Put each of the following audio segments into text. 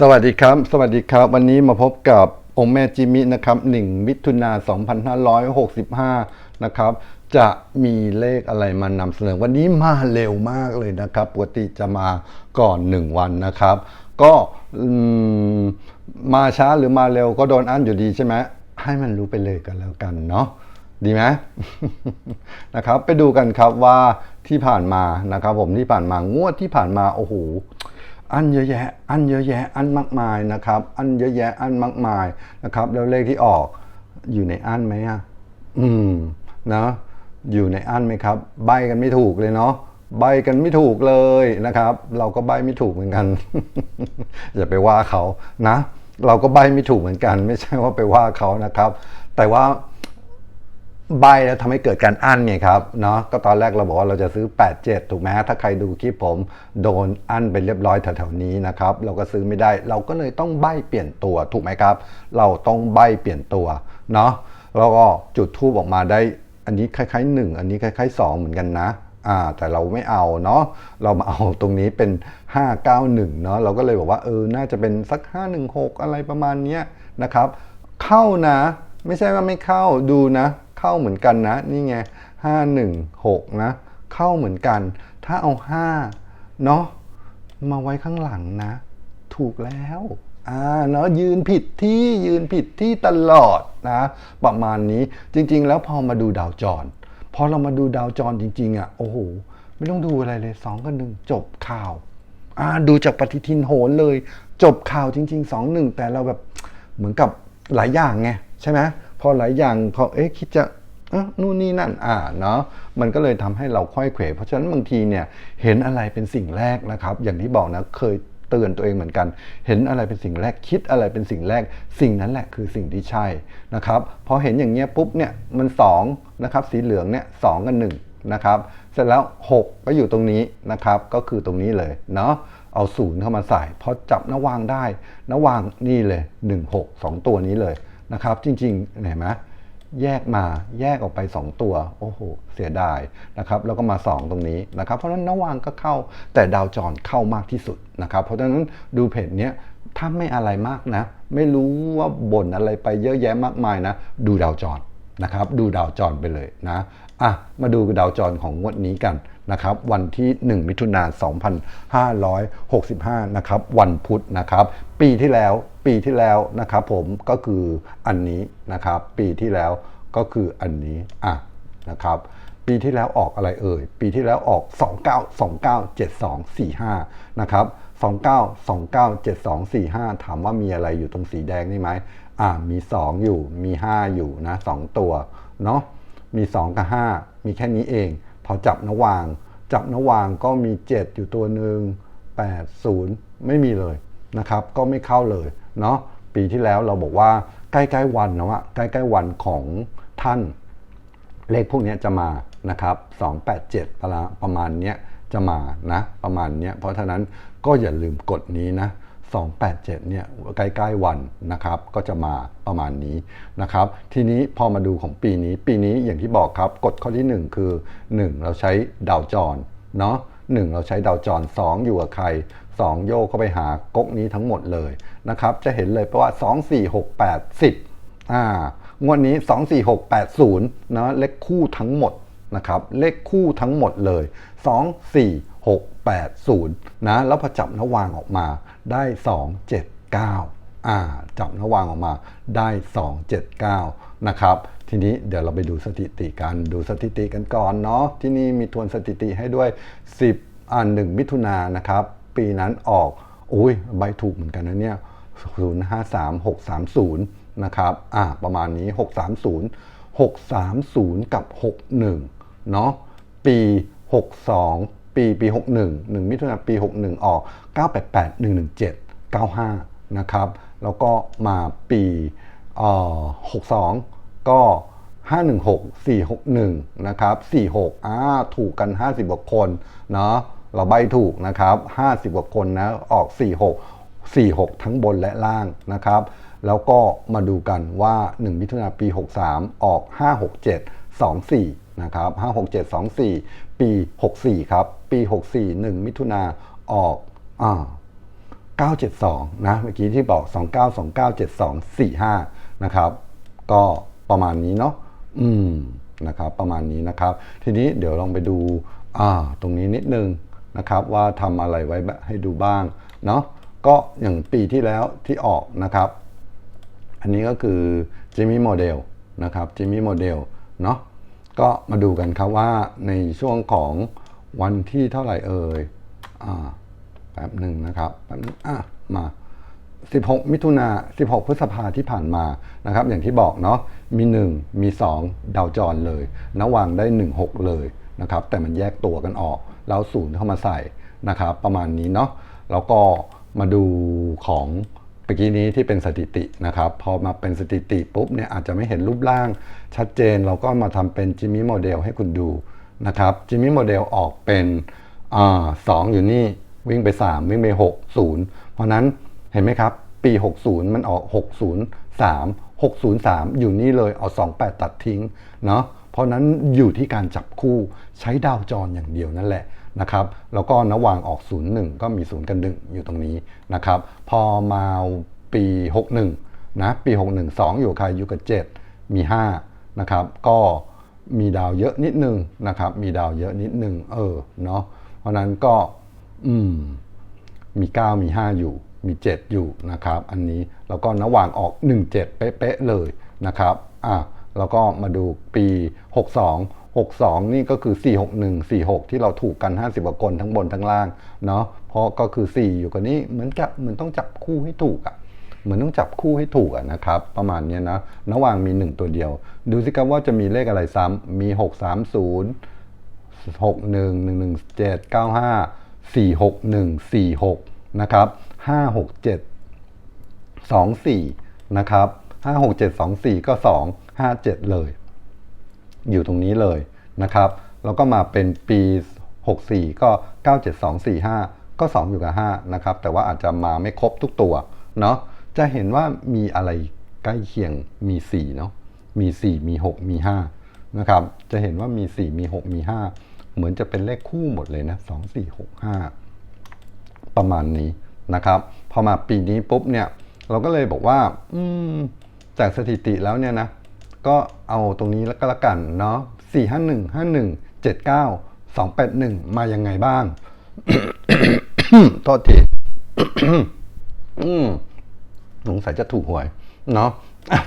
สวัสดีครับ สวัสดีครับ วันนี้มาพบกับองค์แม่จิมินะครับ1มิถุนา2565 นะครับ จะมีเลขอะไรมานำเสนอ วันนี้มาเร็วมากเลยนะครับ ปกติจะมาก่อน 1 วันนะครับ ก็มมาช้าหรือมาเร็วก็โดนอั้นอยู่ดีใช่ไหมให้มันรู้ไปเลยกันแล้วกันเนาะดีไหมนะครับไปดูกันครับว่าที่ผ่านมานะครับ ผมที่ผ่านมางวดที่ผ่านมาโอ้โห อันเยอะแยะ อันเยอะแยะ อันมากมายนะครับ อันเยอะแยะ อันมากมายนะครับ แล้วเลขที่ออกอยู่ในอันไหมอะ อืม นะ อยู่ในอันไหมครับ ใบกันไม่ถูกเลยเนาะ ใบกันไม่ถูกเลยนะครับ เราก็ใบไม่ถูกเหมือนกัน อย่าไปว่าเขานะ เราก็ใบไม่ถูกเหมือนกัน ไม่ใช่ว่าไปว่าเขานะครับ แต่ว่า ใบแล้วทำให้เกิดการอั้นไงครับเนาะก็ตอนแรกเราบอกว่าเราจะซื้อ 87 ถูกไหมถ้าใครดูคลิปผมโดนอั้นไปเรียบร้อยแถวๆนี้นะครับเราก็ซื้อไม่ได้เราก็เลยต้องใบเปลี่ยนตัวถูกไหมครับ เราต้องใบเปลี่ยนตัวเนาะแล้วก็จุดทูบออกมาได้อันนี้คล้ายๆ 1 อันนี้คล้าย ๆ 2 เหมือนกันนะอ่าแต่เราไม่เอาเนาะเรามาเอาตรงนี้เป็น 591เนาะเราก็เลยบอกว่าเออน่าจะเป็นสัก 516 อะไรประมาณเนี้ยนะครับ เข้านะ ไม่ใช่ว่าไม่เข้าดูนะ เข้าเหมือนกันนะ นี่ไงห้าหนึ่งหกนะ เข้าเหมือนกัน ถ้าเอาห้าเนาะมาไว้ข้างหลังนะ ถูกแล้วอ่าเนาะยืนผิดที่ยืนผิดที่ตลอดนะ ประมาณนี้จริง ๆ แล้วพอมาดูดาวจรพอเรามาดูดาวจรจริง ๆอะโอ้โหไม่ต้องดูอะไรเลยสองกับหนึ่งจบข่าวอ่าดูจากปฏิทินโหนเลย จบข่าวจริงๆสองหนึ่งแต่เราแบบเหมือนกับหลายอย่างไงใช่ไหม อหลายอย่างพอเอ๊ะคิดจะนู่นนี่นั่นอ่าเนาะมันก็เลยทำให้เราค่อยเขวเพราะฉะนั้นบางทีเนี่ยเห็นอะไรเป็นสิ่งแรกนะครับ อย่างที่บอกนะเคยเตือนตัวเองเหมือนกัน เห็นอะไรเป็นสิ่งแรกคิดอะไรเป็นสิ่งแรก สิ่งนั้นแหละคือสิ่งที่ใช่นะครับพอเห็นอย่างเงี้ยปุ๊บเนี่ยมัน2นะครับสีเหลืองเนี่ยสองกับหนึ่งนะครับเสร็จแล้ว 6 ก็อยู่ตรงนี้นะครับก็คือตรงนี้เลยเนาะเอาศูนย์เข้ามาใส่พอจับนวางได้นวางนี่เลย 1 6 2 ตัวนี้เลย นะครับ จริงๆเห็นไหมแยกมาแยกออกไป 2 ตัว โอ้โห เสียดายนะครับ แล้วก็มา 2 ตรงนี้นะครับ เพราะฉะนั้นนวางก็เข้าแต่ดาวจรเข้ามากที่สุดนะครับ เพราะฉะนั้นดูเพจเนี้ยถ้าไม่อะไรมากนะ ไม่รู้ว่าบ่นอะไรไปเยอะแยะมากมายนะ ดูดาวจรนะครับ ดูดาวจรไปเลยนะอะมาดูดาวจรของงวดนี้กัน นะครับวันที่ 1 มิถุนายน2565 นะครับวันพุธนะครับ ปีที่แล้วปีที่แล้วนะครับผมก็คืออันนี้นะครับ ปีที่แล้วก็คืออันนี้อะนะครับปีที่แล้วออกอะไรเอ่ย ปีที่แล้วออก 29297245 นะครับ 29297245 ถามว่ามีอะไรอยู่ตรงสีแดงนี่ไหมอ่า มี 2 อยู่ มี 5 อยู่นะ 2 ตัว เนาะ มี 2 กับ 5 มีแค่นี้เอง พอจับนวาง จับนวางก็มี 7 อยู่ตัวหนึ่ง8 0 ไม่มีเลยนะครับ ก็ไม่เข้าเลยเนาะปีที่แล้วเราบอกว่าใกล้ๆวันนะว่าใกล้ๆวันของท่าน เลขพวกนี้จะมานะครับ287ปรประมาณเนี้ยจะมานะประมาณเนี้ยเพราะฉะนั้นก็อย่าลืมกดนี้นะ 287เนี่ยใกล้ๆวันนะครับก็จะมาประมาณนี้นะครับทีนี้พอมาดูของปีนี้ ปีนี้อย่างที่บอกครับกฎข้อที่ 1 คือ 1 เราใช้ดาวจรเนาะหนึ่งเราใช้ดาวจร2อยู่กับใคร 2 โยกเข้าไปหาก๊กนี้ทั้งหมดเลยนะครับจะเห็นเลยเพราะว่า 2 4 6 8 10อ่างวดนี้ 24680นะเลขคู่ทั้งหมดนะครับเลขคู่ทั้งหมดเลย 680 นะ แล้วพอจับนวางออกมาได้ 279 อ่า จับนวางออกมาได้ 279 นะครับทีนี้เดี๋ยวเราไปดูสถิติกันดูสถิติกันก่อนเนาะที่นี่มีทวนสถิติให้ด้วย 10อ่า1มิถุนายนนะครับ ปีนั้นออกอุ้ยใบถูกเหมือนกันนะเนี่ย053630 นะครับอ่าประมาณนี้ 630 630 กับ 61 เนาะปี 62 ปีปี 61 1 มิถุนายนปี 61 ออก 988 117 95 นะครับ แล้วก็มาปีเอ่อ62 ก็ 516 461 นะครับ 46 อ่า ถูกกัน 50กว่าคนเนาะเราใบถูกนะครับ 50กว่าคนนะ ออก 46 46 ทั้งบนและล่างนะครับ แล้วก็มาดูกันว่า 1 มิถุนาปี 63 ออก 567 24 นะครับ 567 24 ปี 64 ครับ ปี 64 1 มิถุนาออกอ่า972 นะ เมื่อกี้ที่บอก 29297245 นะครับ ก็ประมาณนี้เนาะอืมนะครับ ประมาณนี้นะครับ ทีนี้เดี๋ยวลองไปดูอ่าตรงนี้นิดนึงนะครับ ว่าทำอะไรไว้ให้ดูบ้างเนาะก็อย่างปีที่แล้วที่ออกนะครับ อันนี้ก็คือจิมมี่โมเดลนะครับจิมมี่โมเดลเนาะก็มาดูกันครับว่าในช่วงของ วันที่เท่าไหร่เอ่ยอ่าแป๊บหนึ่งนะครับแป๊บนึงอะมา 16 มิถุนา16 พฤษภาที่ผ่านมานะครับ อย่างที่บอกเนาะมี 1 มี 2 ดาวจรเลยนวางได้ 16 เลยนะครับ แต่มันแยกตัวกันออก แล้วศูนย์เข้ามาใส่นะครับ ประมาณนี้เนาะแล้วก็มาดูของเมื่อกี้นี้ที่เป็นสถิตินะครับ พอมาเป็นสถิติปุ๊บเนี่ยอาจจะไม่เห็นรูปร่างชัดเจน เราก็มาทำเป็นจิมมี่โมเดลให้คุณดู นะครับจิมมี่โมเดลออกเป็นอสองอยู่นี่วิ่งไป 3 วิ่งไป 6 0 เพราะนั้นเห็นไหมครับ ปี 60 มันออก 603 603 อยู่นี่เลยเอา 28 ตัดทิ้งเนาะเพราะนั้นอยู่ที่การจับคู่ใช้ดาวจรอย่างเดียวนั่นแหละนะครับแล้วก็นวางออก 01 ก็มี 0 กัน1อยู่ตรงนี้นะครับพอมาปี 61นะปี 61 2 อยู่ใครอยู่กับ 7 มี5นะครับก็ มีดาวเยอะนิดนึงนะครับ มีดาวเยอะนิดนึง เออ เนาะ เพราะนั้นก็ อืม มี 9 มี 5 อยู่ มี 7 อยู่นะครับ อันนี้ แล้วก็ระหว่างออก 17 เป๊ะๆเลยนะครับ อะ แล้วก็มาดูปี 62 62 นี่ก็คือ 461 46 ที่เราถูกกัน 50กว่าคนทั้งบนทั้งล่าง เนาะ เพราะก็คือ 4 อยู่กับนี้ เหมือนกับเหมือนต้องจับคู่ให้ถูกอะ่ะ เหมือนต้องจับคู่ให้ถูกะนะครับ ประมาณนี้นะระหว่างมี 1 ตัวเดียว ดูสิครับว่าจะมีเลขอะไรซ้ำมี 630หกหนึ่งหนึ่งหนึ่งเจ็ดเก้าห้าสี่หกหนึ่งสี่หกนะครับห้าหกเจ็ดสองสี่นะครับห้าหกเจ็ดสองสี่ก็สองห้าเจ็ดเลย อยู่ตรงนี้เลยนะครับ แล้วก็มาเป็นปี 64 ก็ 97245 ก็ 2 อยู่กับ 5 นะครับ แต่ว่าอาจจะมาไม่ครบทุกตัว เนาะ จะเห็นว่ามีอะไรใกล้เคียงมี4เนาะมี 4 มี 6 มี 5 นะครับ จะเห็นว่ามี 4 มี 6 มี 5 เหมือนจะเป็นเลขคู่หมดเลยนะ2 4 6 5 ประมาณนี้นะครับ พอมาปีนี้ปุ๊บเนี่ยเราก็เลยบอกว่าจากสถิติแล้วเนี่ยนะก็เอาตรงนี้แล้วก็แล้วกันเนาะ4 5 1 5 1 7 9 2 8 1 มายังไงบ้างโทษทีอืม สงสัยจะถูกหวยเนาะอะ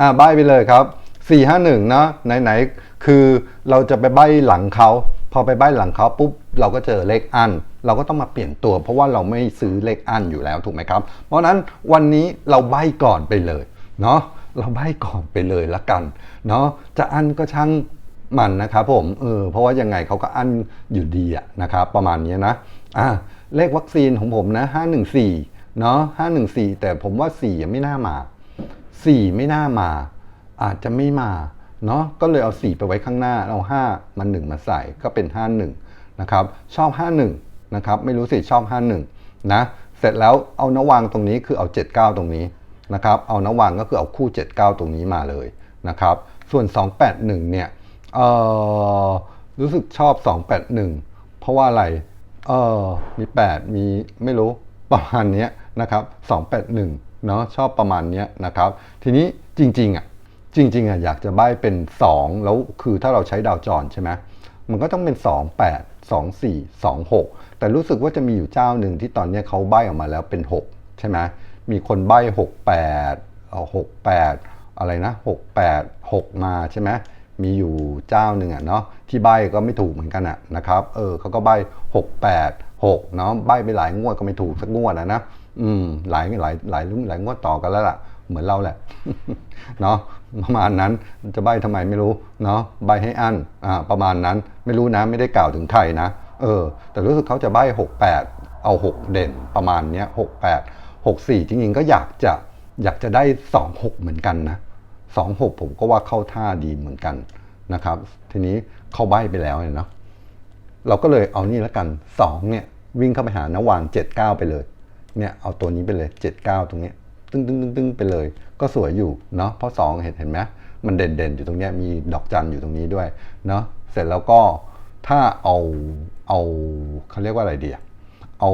อ่าใบไปเลยครับ 4 5 1เนาะไหนๆคือเราจะไปใบหลังเขาพอไปใบหลังเขาปุ๊บเราก็เจอเลขอัน เราก็ต้องมาเปลี่ยนตัว เพราะว่าเราไม่ซื้อเลขอันอยู่แล้วถูกไหมครับ เพราะฉะนั้นวันนี้เราใบก่อนไปเลยเนาะเราใบก่อนไปเลยละกันเนาะจะอันก็ช่างมันนะครับผมเออเพราะว่ายังไงเขาก็อันอยู่ดีอะนะครับประมาณนี้นะอะเลขวัคซีนของผมนะ514 เนาะ514แต่ผมว่า4ยังไม่น่ามา4ไม่น่ามา อาจจะไม่มาเนาะก็เลยเอา4ไปไว้ข้างหน้าเอา5มัน1มาใส่ก็เป็น51นะครับชอบ51นะครับไม่รู้สิชอบ51นะเสร็จแล้วเอานวางตรงนี้คือเอา79ตรงนี้นะครับเอานวางก็คือเอาคู่79ตรงนี้มาเลยนะครับส่วน281เนี่ยเออรู้สึกชอบ281เพราะว่าอะไรเออมี8มีไม่รู้ประมาณนี้ นะครับ281เนาะชอบประมาณนี้นะครับ ทีนี้จริงๆอะจริงๆอะอยากจะใบเป็น 2 แล้วคือถ้าเราใช้ดาวจรใช่ไหมมันก็ต้องเป็น 2 8 2 4 2 6 แต่รู้สึกว่าจะมีอยู่เจ้าหนึ่งที่ตอนนี้เขาใบออกมาแล้วเป็น 6 ใช่ไหมมีคนใบ 68 68 อะไรนะ 68 6 มาใช่ไหมมีอยู่เจ้าหนึ่งอะเนาะที่ใบก็ไม่ถูกเหมือนกันอะนะครับเออเขาก็ใบ 68 6เนาะใบไปหลายงวดก็ไม่ถูกสักงวดอะนะ อืมหลายหลายหลายหลายงวดต่อกันแล้วล่ะ เหมือนเราแหละ เนาะประมาณนั้นจะใบ้ทำไมไม่รู้ เนาะใบให้อั้นอ่าประมาณนั้นไม่รู้นะไม่ได้กล่าวถึงใครนะเออ แต่รู้สึกเขาจะใบ้68เอา6เด่นประมาณเนี้ย68 64จริงๆก็อยากจะอยากจะได้26เหมือนกันนะ26ผมก็ว่าเข้าท่าดีเหมือนกันนะครับ ทีนี้เขาใบไปแล้วเนี่ยเนาะเราก็เลยเอานี่แล้วกัน2เนี่ยวิ่งเข้าไปหานวาง79ไปเลย เนี่ยเอาตัวนี้ไปเลย 79 ตรงเนี้ตึ้งตึ้งตึ้งตึ้งไปเลย ก็สวยอยู่เนาะเพราะ2เห็นเห็นไหมมันเด่นเด่นอยู่ตรงนี้มีดอกจันอยู่ตรงนี้ด้วยเนาะเสร็จแล้วก็ถ้าเอาเอาเขาเรียกว่าอะไรดีเอา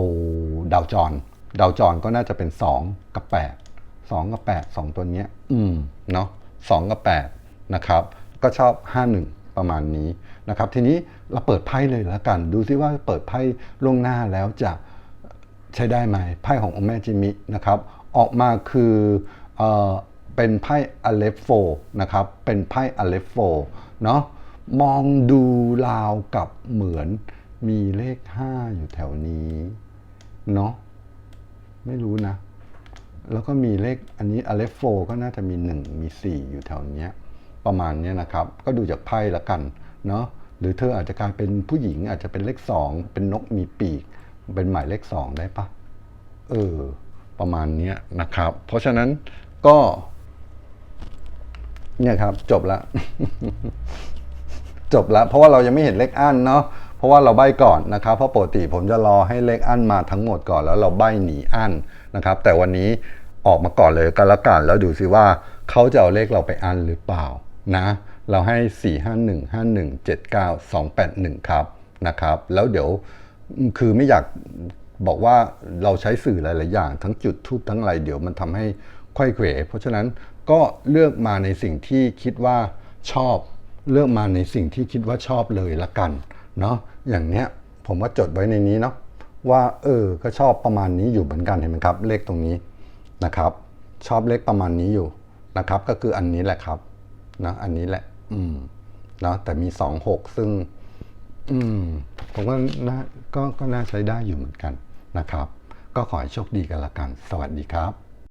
ดาวจร ดาวจรก็น่าจะเป็น 2 กับ 8 2 กับ 8 2 ตัวเนี้ยอืมเนาะ2 กับ 8 นะครับ ก็ชอบ 51 ประมาณนี้นะครับ ทีนี้เราเปิดไพ่เลยแล้วกัน ดูซิว่าเปิดไพ่ล่วงหน้าแล้วจะ ใช้ได้ไหมไพ่ขององค์แม่จิมินะครับออกมาคือเออเป็นไพ่อเลฟโฟนะครับเป็นไพ่อเลฟโฟเนาะมองดูราวกับเหมือนมีเลข 5 อยู่แถวนี้เนาะไม่รู้นะ แล้วก็มีเลขอันนี้อเลฟโฟก็น่าจะมี 1 มี 4 อยู่แถวนี้ประมาณนี้นะครับ ก็ดูจากไพ่ละกันเนาะหรือเธออาจจะกลายเป็นผู้หญิงอาจจะเป็นเลข 2 เป็นนกมีปีก เป็นหมายเลข2ได้ปะเออ ประมาณนี้นะครับ เพราะฉะนั้นก็ เนี่ยครับ จบละ จบแล้วเพราะว่าเรายังไม่เห็นเลขอั้นเนาะเพราะว่าเราใบก่อนนะครับ เพราะปกติผมจะรอให้เลขอั้นมาทั้งหมดก่อนแล้วเราใบหนีอั้นนะครับ แต่วันนี้ออกมาก่อนเลยกันละกันแล้วดูซิว่าเขาจะเอาเลขเราไปอั้นหรือเปล่านะ เราให้ 4 5 1 5 1 7 9 2 8 1 ครับนะครับ แล้วเดี๋ยว คือไม่อยากบอกว่าเราใช้สื่อหลาย ๆ อย่าง ทั้งจุดทูบทั้งอะไรเดี๋ยวมันทำให้ไขว้เขวเพราะฉะนั้นก็เลือกมาในสิ่งที่คิดว่าชอบ เลือกมาในสิ่งที่คิดว่าชอบเลยละกันเนาะอย่างเนี้ยผมว่าจดไว้ในนี้เนาะว่าเออก็ชอบประมาณนี้อยู่เหมือนกันเห็นไหมครับ เลขตรงนี้นะครับ ชอบเลขประมาณนี้อยู่นะครับ ก็คืออันนี้แหละครับนะอันนี้แหละ อืมเนาะแต่มีสองหกซึ่ง อืม ผมว่าน่าก็ก็น่าใช้ได้อยู่เหมือนกันนะครับ ก็ขอให้โชคดีกันละกัน สวัสดีครับ